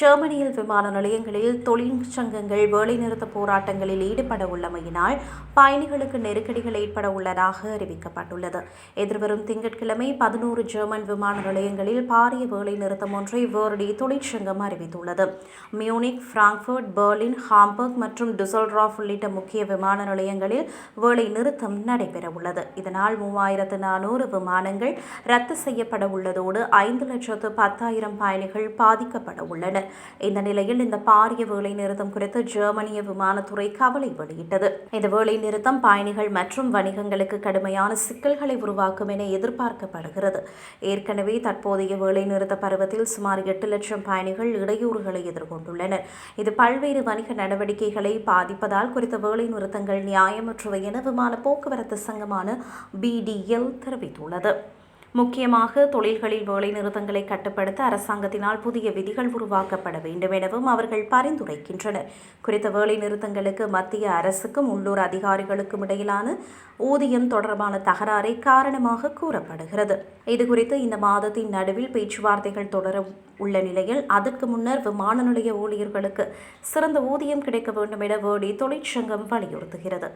ஜெர்மனியில் விமான நிலையங்களில் தொழிற்சங்கங்கள் வேலைநிறுத்த போராட்டங்களில் ஈடுபட உள்ளமையினால் பயணிகளுக்கு நெருக்கடிகள் ஏற்பட உள்ளதாக அறிவிக்கப்பட்டுள்ளது. எதிர்வரும் திங்கட்கிழமை பதினோரு ஜெர்மன் விமான நிலையங்களில் பாரிய வேலைநிறுத்தம் ஒன்றை வேர்டி தொழிற்சங்கம் அறிவித்துள்ளது. மியூனிக் பிராங்க்ஃபர்ட் பெர்லின் ஹாம்பர்க் மற்றும் டுசல்ட்ராஃப் உள்ளிட்ட முக்கிய விமான நிலையங்களில் வேலை நிறுத்தம் நடைபெறவுள்ளது. இதனால் மூவாயிரத்து நானூறு விமானங்கள் ரத்து செய்யப்பட உள்ளதோடு ஐந்து லட்சத்து பத்தாயிரம் பயணிகள் பாதிக்கப்பட உள்ளனர். இந்த நிலையில் இந்த பாரிய வேலை நிறுத்தம் குறித்து ஜெர்மனிய விமானத்துறை கவலை வெளியிட்டது. இந்த வேலை நிறுத்தம் பயணிகள் மற்றும் வணிகங்களுக்கு கடுமையான சிக்கல்களை உருவாக்கும் என எதிர்பார்க்கப்படுகிறது. ஏற்கனவே தற்போதைய வேலை நிறுத்த பருவத்தில் சுமார் எட்டு லட்சம் பயணிகள் இடையூறுகளை எதிர்கொண்டுள்ளனர். இது பல்வேறு வணிக நடவடிக்கைகளை பாதிப்பதால் குறித்த வேலை நிறுத்தங்கள் நியாயமற்றவை என விமான போக்குவரத்து சங்கமான பிடிஎல் தெரிவித்துள்ளது. முக்கியமாக தொழில்களில் வேலைநிறுத்தங்களை கட்டுப்படுத்த அரசாங்கத்தினால் புதிய விதிகள் உருவாக்கப்பட வேண்டும் எனவும் அவர்கள் பரிந்துரைக்கின்றனர். குறித்த வேலைநிறுத்தங்களுக்கு மத்திய அரசுக்கும் உள்ளூர் அதிகாரிகளுக்கும் இடையிலான ஊதியம் தொடர்பான தகராறை காரணமாக கூறப்படுகிறது. இதுகுறித்து இந்த மாதத்தின் நடுவில் பேச்சுவார்த்தைகள் தொடர உள்ள நிலையில் அதற்கு முன்னர் விமான நிலைய ஊழியர்களுக்கு சிறந்த ஊதியம் கிடைக்க வேண்டும் என வேடி தொழிற்சங்கம் வலியுறுத்துகிறது.